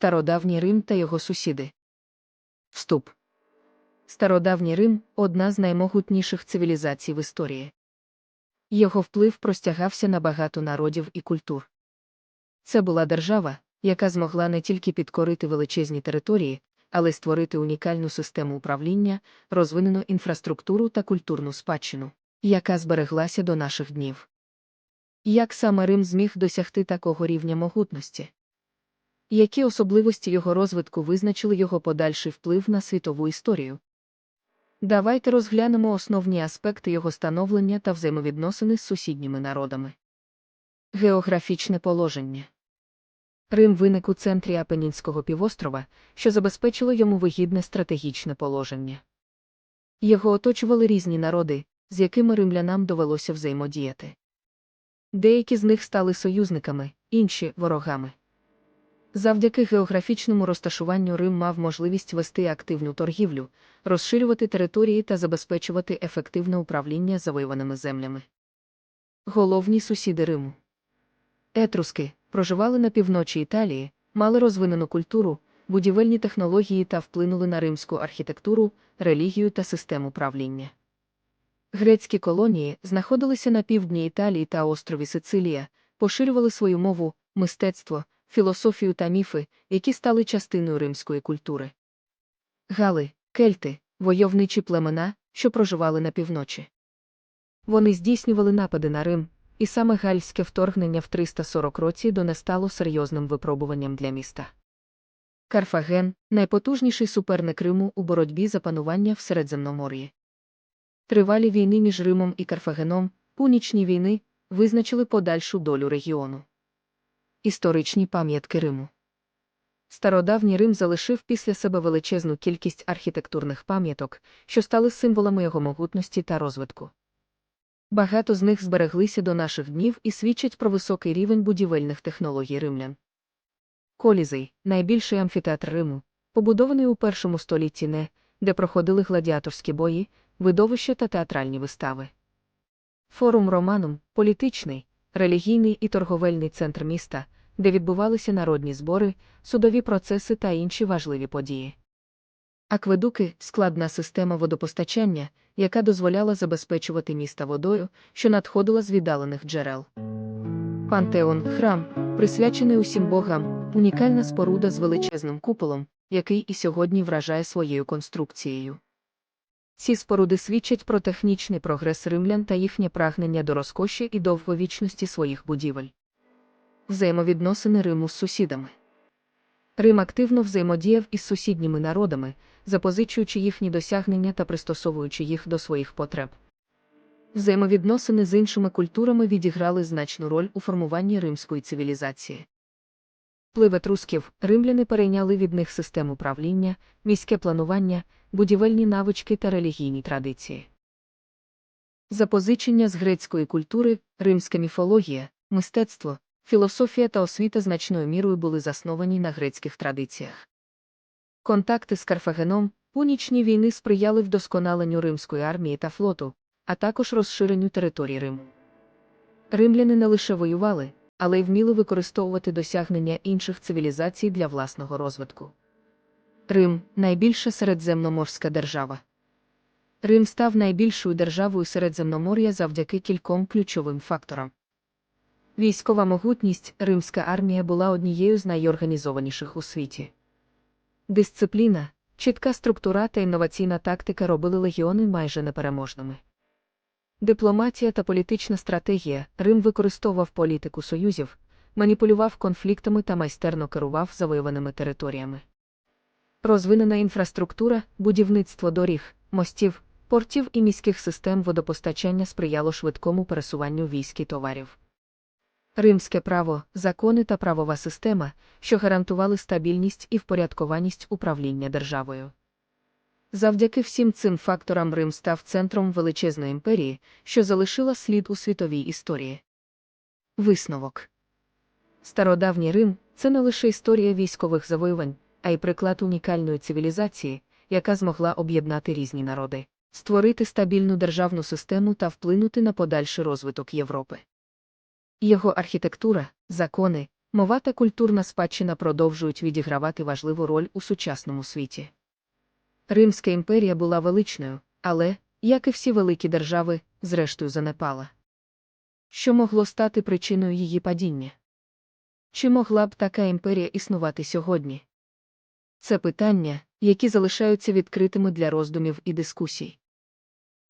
Стародавній Рим та його сусіди. Вступ. Стародавній Рим одна з наймогутніших цивілізацій в історії. Його вплив простягався на багато народів і культур. Це була держава, яка змогла не тільки підкорити величезні території, але й створити унікальну систему управління, розвинену інфраструктуру та культурну спадщину, яка збереглася до наших днів. Як саме Рим зміг досягти такого рівня могутності? Які особливості його розвитку визначили його подальший вплив на світову історію? Давайте розглянемо основні аспекти його становлення та взаємовідносини з сусідніми народами. Географічне положення Рим виник у центрі Апенінського півострова, що забезпечило йому вигідне стратегічне положення. Його оточували різні народи, з якими римлянам довелося взаємодіяти. Деякі з них стали союзниками, інші ворогами. Завдяки географічному розташуванню Рим мав можливість вести активну торгівлю, розширювати території та забезпечувати ефективне управління завоюваними землями. Головні сусіди Риму Етруски проживали на півночі Італії, мали розвинену культуру, будівельні технології та вплинули на римську архітектуру, релігію та систему правління. Грецькі колонії знаходилися на півдні Італії та острові Сицилія, поширювали свою мову, мистецтво, філософію та міфи, які стали частиною римської культури. Гали, кельти, войовничі племена, що проживали на півночі. Вони здійснювали напади на Рим, і саме гальське вторгнення в 340 році донестало серйозним випробуванням для міста. Карфаген найпотужніший суперник Риму у боротьбі за панування в Середземномор'ї. Тривалі війни між Римом і Карфагеном, пунічні війни, визначили подальшу долю регіону. Історичні пам'ятки Риму. Стародавній Рим залишив після себе величезну кількість архітектурних пам'яток, що стали символами його могутності та розвитку. Багато з них збереглися до наших днів і свідчать про високий рівень будівельних технологій римлян. Колізей найбільший амфітеатр Риму, побудований у першому столітті не, де проходили гладіаторські бої, видовища та театральні вистави. Форум Романум політичний, релігійний і торговельний центр міста, де відбувалися народні збори, судові процеси та інші важливі події. Акведуки складна система водопостачання, яка дозволяла забезпечувати міста водою, що надходила з віддалених джерел. Пантеон храм, присвячений усім богам, унікальна споруда з величезним куполом, який і сьогодні вражає своєю конструкцією. Ці споруди свідчать про технічний прогрес римлян та їхнє прагнення до розкоші і довговічності своїх будівель. Взаємовідносини Риму з сусідами. Рим активно взаємодіяв із сусідніми народами, запозичуючи їхні досягнення та пристосовуючи їх до своїх потреб. Взаємовідносини з іншими культурами відіграли значну роль у формуванні римської цивілізації. Вплив етрусків римляни перейняли від них систему правління, міське планування, будівельні навички та релігійні традиції. Запозичення з грецької культури, римська міфологія, мистецтво, філософія та освіта значною мірою були засновані на грецьких традиціях. Контакти з Карфагеном, пунічні війни сприяли вдосконаленню римської армії та флоту, а також розширенню території Риму. Римляни не лише воювали, але й вміли використовувати досягнення інших цивілізацій для власного розвитку. Рим найбільша середземноморська держава. Рим став найбільшою державою Середземномор'я завдяки кільком ключовим факторам. Військова могутність римська армія була однією з найорганізованіших у світі. Дисципліна, чітка структура та інноваційна тактика робили легіони майже непереможними. Дипломатія та політична стратегія Рим використовував політику союзів, маніпулював конфліктами та майстерно керував завоюваними територіями. Розвинена інфраструктура, будівництво доріг, мостів, портів і міських систем водопостачання сприяло швидкому пересуванню військ і товарів. Римське право, закони та правова система, що гарантували стабільність і впорядкованість управління державою. Завдяки всім цим факторам Рим став центром величезної імперії, що залишила слід у світовій історії. Висновок Стародавній Рим це не лише історія військових завоювань, а й приклад унікальної цивілізації, яка змогла об'єднати різні народи, створити стабільну державну систему та вплинути на подальший розвиток Європи. Його архітектура, закони, Мова та культурна спадщина продовжують відігравати важливу роль у сучасному світі. Римська імперія була величною, але, як і всі великі держави, зрештою занепала. Що могло стати причиною її падіння? Чи могла б така імперія існувати сьогодні? Це питання, які залишаються відкритими для роздумів і дискусій.